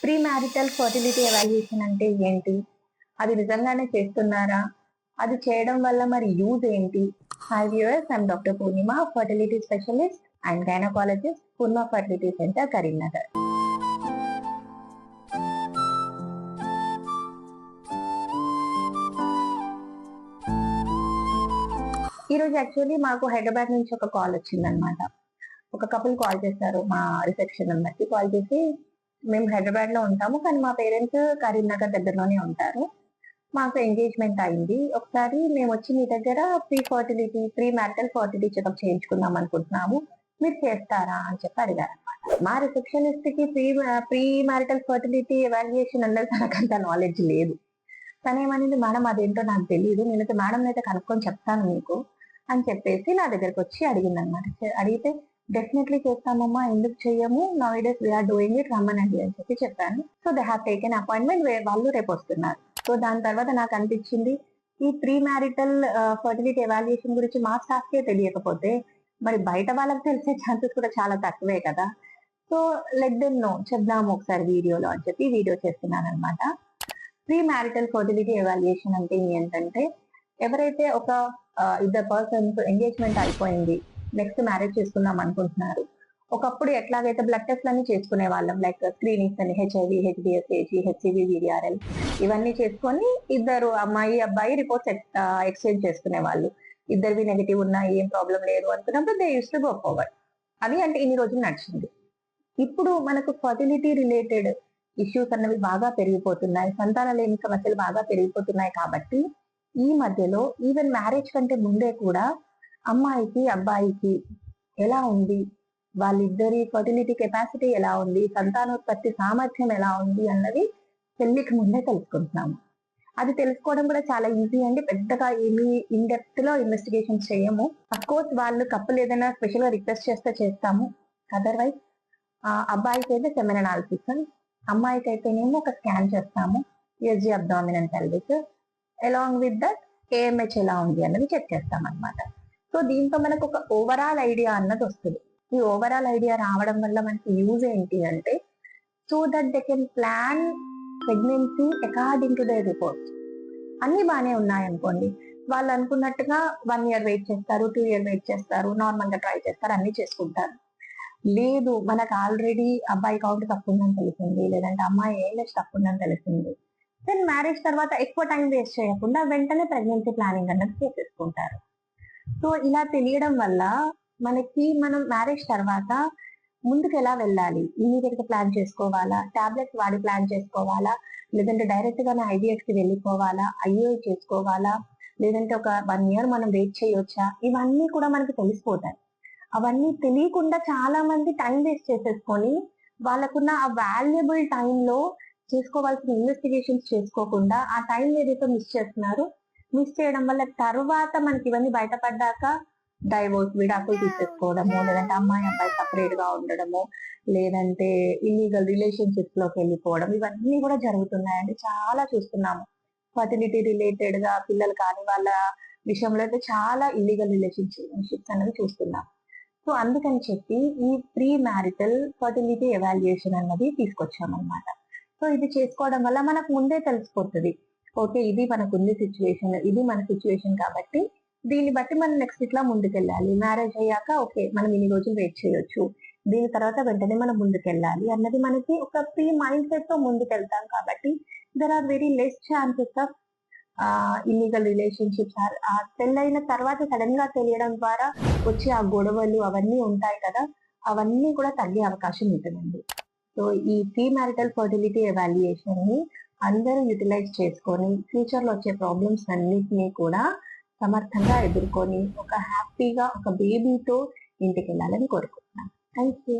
Pre marital fertility evaluation అంటే ఏంటి? అది నిజంగానే చేస్తున్నారా? అది చేయడం వల్ల మరి యూజ్ ఏంటి? Hi viewers I'm doctor Purnima fertility specialist and gynaecologist Purna fertility centre Karimnagar ఈరోజు యాక్చువల్లీ మాకు హైదరాబాద్ నుంచి ఒక కాల్ వచ్చిందనమాట ఒక కపుల్ కాల్ చేశారు మా రిసెప్షన్ నెంబర్కి కాల్ చేసి మేము హైదరాబాద్లో ఉంటాము కానీ మా పేరెంట్స్ కరీంనగర్ దగ్గరలోనే ఉంటారు. మాకు ఎంగేజ్మెంట్ అయింది. ఒకసారి మేము వచ్చి మీ దగ్గర pre fertility pre marital fertility checkup చేయించుకుందాం అనుకుంటున్నాము. మీరు చేస్తారా అని చెప్పి అడిగారు అనమాట మా రిసెప్షనిస్ట్కి pre pre marital fertility evaluation అనేది తనకంత నాలెడ్జ్ లేదు. తనేమనింది మేడం అదేంటో నాకు తెలియదు నేనైతే మేడం అయితే కనుక్కొని చెప్తాను మీకు అని చెప్పేసి నా దగ్గరకు వచ్చి అడిగింది అనమాట అడిగితే డెఫినెట్లీ చేస్తామమ్మా ఎందుకు చెయ్యము? నా డేస్ వీఆర్ డూయింగ్ ఇట్ రమ్మనండి అని చెప్పి చెప్పాను. So they have taken appointment వాళ్ళు రేపు వస్తున్నారు. సో దాని తర్వాత నాకు అనిపించింది ఈ ప్రీ మ్యారిటల్ ఫర్టిలిటీ ఎవాల్యుయేషన్ గురించి మా స్టాఫ్కే తెలియకపోతే మరి బయట వాళ్ళకి తెలిసే ఛాన్సెస్ కూడా చాలా తక్కువే కదా. సో లెట్ దెమ్ నో చెప్దాము ఒకసారి వీడియోలో అని చెప్పి వీడియో చేస్తున్నాను అనమాట ప్రీ మ్యారిటల్ ఫర్టిలిటీ ఎవాల్యుయేషన్ అంటే ఏంటంటే ఎవరైతే ఒక uh, ఇద్దరు పర్సన్స్ ఎంగేజ్మెంట్ అయిపోయింది నెక్స్ట్ మ్యారేజ్ చేసుకుందాం అనుకుంటున్నారు. ఒకప్పుడు ఎట్లాగైతే బ్లడ్ టెస్ట్ అన్ని చేసుకునే వాళ్ళం లైక్ స్క్రీనింగ్స్ అని హెచ్ఐవి హెచ్డిఎస్ఏజి హెచ్సివి వీడిఆర్ఎల్ ఇవన్నీ చేసుకొని ఇద్దరు అమ్మాయి అబ్బాయి రిపోర్ట్స్ ఎక్స్చేంజ్ చేసుకునే వాళ్ళు ఇద్దరివి నెగిటివ్ ఉన్నా ఏం ప్రాబ్లం లేదు అనుకున్నప్పుడు they use to go forward అది అంటే ఇన్ని రోజులు నడిచింది. ఇప్పుడు మనకు ఫర్టిలిటీ రిలేటెడ్ ఇష్యూస్ అన్నవి బాగా పెరిగిపోతున్నాయి సంతాన లేని సమస్యలు బాగా పెరిగిపోతున్నాయి కాబట్టి ఈ మధ్యలో ఈవెన్ మ్యారేజ్ కంటే ముందే కూడా అమ్మాయికి అబ్బాయికి ఎలా ఉంది? వాళ్ళిద్దరి ఫర్టిలిటీ కెపాసిటీ ఎలా ఉంది? సంతానోత్పత్తి సామర్థ్యం ఎలా ఉంది? అన్నది పెళ్ళికి ముందే తెలుసుకుంటున్నాము. అది తెలుసుకోవడం కూడా చాలా ఈజీ అండి. పెద్దగా ఏమి ఇన్ డెప్త్లో ఇన్వెస్టిగేషన్ చేయము. కోర్స్ వాళ్ళు కప్పులు ఏదైనా స్పెషల్గా రిక్వెస్ట్ చేస్తే చేస్తాము. అదర్వైజ్ అబ్బాయికి అయితే సెమెన్ అనాలిసిస్ అమ్మాయికి అయితేనేమో ఒక స్కాన్ చేస్తాము. UG and pelvis along with that AMH ఎలా ఉంది అన్నది చెక్ చేస్తాం అనమాట సో దీంతో మనకు ఒక ఓవరాల్ ఐడియా అన్నది వస్తుంది. ఈ ఓవరాల్ ఐడియా రావడం వల్ల మనకి యూజ్ ఏంటి అంటే so that they can plan pregnancy according to the report అన్ని బాగానే ఉన్నాయనుకోండి వాళ్ళు అనుకున్నట్టుగా వన్ ఇయర్ వెయిట్ చేస్తారు టూ ఇయర్ వెయిట్ చేస్తారు నార్మల్గా ట్రై చేస్తారు అన్ని చేసుకుంటారు. లేదు మనకు ఆల్రెడీ అబ్బాయి కౌంట్ తప్పుందని తెలిసింది లేదంటే అమ్మాయి ఏజ్ తప్పుందని ఉందని తెలిసింది. దెన్ మ్యారేజ్ తర్వాత ఎక్కువ టైం వేస్ట్ చేయకుండా వెంటనే ప్రెగ్నెన్సీ ప్లానింగ్ అన్నది చేసేసుకుంటారు. సో ఇలా తెలియడం వల్ల మనకి మనం మ్యారేజ్ తర్వాత ముందుకు ఎలా వెళ్ళాలి? ఇమీడియట్గా ప్లాన్ చేసుకోవాలా? టాబ్లెట్స్ వాడి ప్లాన్ చేసుకోవాలా? లేదంటే డైరెక్ట్గా ఐవీఎఫ్కి వెళ్ళిపోవాలా? ఐఏ చేసుకోవాలా? లేదంటే ఒక వన్ ఇయర్ మనం వెయిట్ చేయొచ్చా? ఇవన్నీ కూడా మనకి తెలిసిపోతాయి. అవన్నీ తెలియకుండా చాలా మంది టైం వేస్ట్ చేసేసుకొని వాళ్ళకున్న ఆ వాల్యుబుల్ టైంలో చేసుకోవాల్సిన ఇన్వెస్టిగేషన్స్ చేసుకోకుండా ఆ టైం ఏదైతే మిస్ చేస్తున్నారో మిస్ చేయడం వల్ల తర్వాత మనకి ఇవన్నీ బయటపడ్డాక డైవోర్స్ విడాకులు తీసేసుకోవడము లేదంటే అమ్మాయి అబ్బాయి సపరేట్గా ఉండడము లేదంటే ఇల్లీగల్ రిలేషన్షిప్స్లోకి వెళ్ళిపోవడం ఇవన్నీ కూడా జరుగుతున్నాయండి. చాలా చూస్తున్నాము. ఫర్టిలిటీ రిలేటెడ్గా పిల్లలు కాని వాళ్ళ విషయంలో అయితే చాలా ఇల్లీగల్ రిలేషన్షిప్స్ అనేవి చూస్తున్నాం. సో అందుకని చెప్పి ఈ ప్రీ మ్యారిటల్ ఫర్టిలిటీ ఎవాల్యుయేషన్ అన్నది తీసుకొచ్చామన్నమాట. సో ఇది చేసుకోవడం వల్ల మనకు ముందే తెలిసిపోతుంది. ఓకే ఇది మనకు ఉంది సిచ్యువేషన్ ఇది మన సిచ్యువేషన్ కాబట్టి దీన్ని బట్టి మనం నెక్స్ట్ ఇట్లా ముందుకెళ్ళాలి. మ్యారేజ్ అయ్యాక ఓకే మనం ఇన్ని రోజులు వెయిట్ చేయొచ్చు. దీని తర్వాత వెంటనే మనం ముందుకెళ్ళాలి అన్నది మనకి ఒక ప్రీ మైండ్ సెట్తో ముందుకెళ్తాం కాబట్టి there are very less chances of illegal relationships ఆ పెళ్ళైన తర్వాత సడన్గా తెలియడం ద్వారా వచ్చే ఆ గొడవలు అవన్నీ ఉంటాయి కదా అవన్నీ కూడా తగ్గే అవకాశం ఉంటుందండి. సో ఈ ప్రీ మ్యారిటల్ ఫర్టిలిటీ ఎవాల్యుయేషన్ని అందరూ యూటిలైజ్ చేసుకొని ఫ్యూచర్లో వచ్చే ప్రాబ్లమ్స్ అన్నిటినీ కూడా సమర్థంగా ఎదుర్కొని ఒక హ్యాపీగా ఒక బేబీతో ఇంటికి వెళ్ళాలని కోరుకుంటున్నాను. Thank you